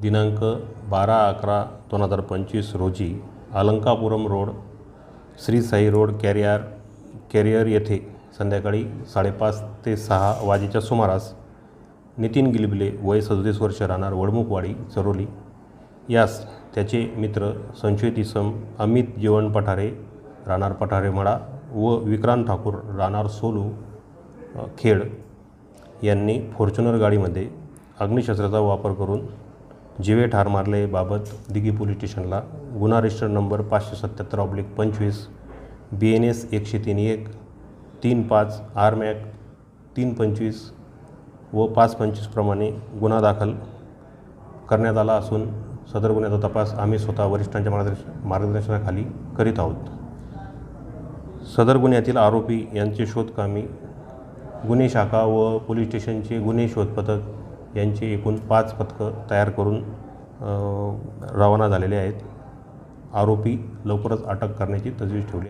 दिनांक बारा अकरा दोन हजार पंचवीस रोजी Alankapuram road Shri Sai road career career येथे संध्याकाळी साडेपाच ते सहा वाजेच्या सुमारास नितीन गिलबिले वय सदतीस वर्ष राहणार वडमुखवाडी चरोली. यास त्याचे मित्र संशयित इसम अमित जीवन पठारे राहणार पठारे मळा व विक्रांत ठाकूर राहणार सोलू खेड यांनी फॉर्च्युनर गाडीमध्ये अग्निशस्त्राचा वापर करून जिवे ठार मारलेबाबत दिघी पोलीस स्टेशनला गुन्हा रजिस्टर नंबर पाचशे सत्याहत्तर ऑब्लिक पंचवीस बी एन एस एकशे तीन एक तीन पाच आर मॅक तीन पंचवीस व पाच पंचवीसप्रमाणे गुन्हा दाखल करण्यात आला असून सदर गुन्ह्याचा तपास आम्ही स्वतः वरिष्ठांच्या मार्गदर्शन मार्गदर्शनाखाली करीत आहोत. सदर गुन्ह्यातील आरोपी यांचे शोधकामी गुन्हे शाखा व पोलीस स्टेशनचे गुन्हे शोध पथक यांचे एकूण पाच पथकं तयार करून रवाना झालेले आहेत आरोपी लवकरच अटक करण्याची तजवीज ठेवली आहे.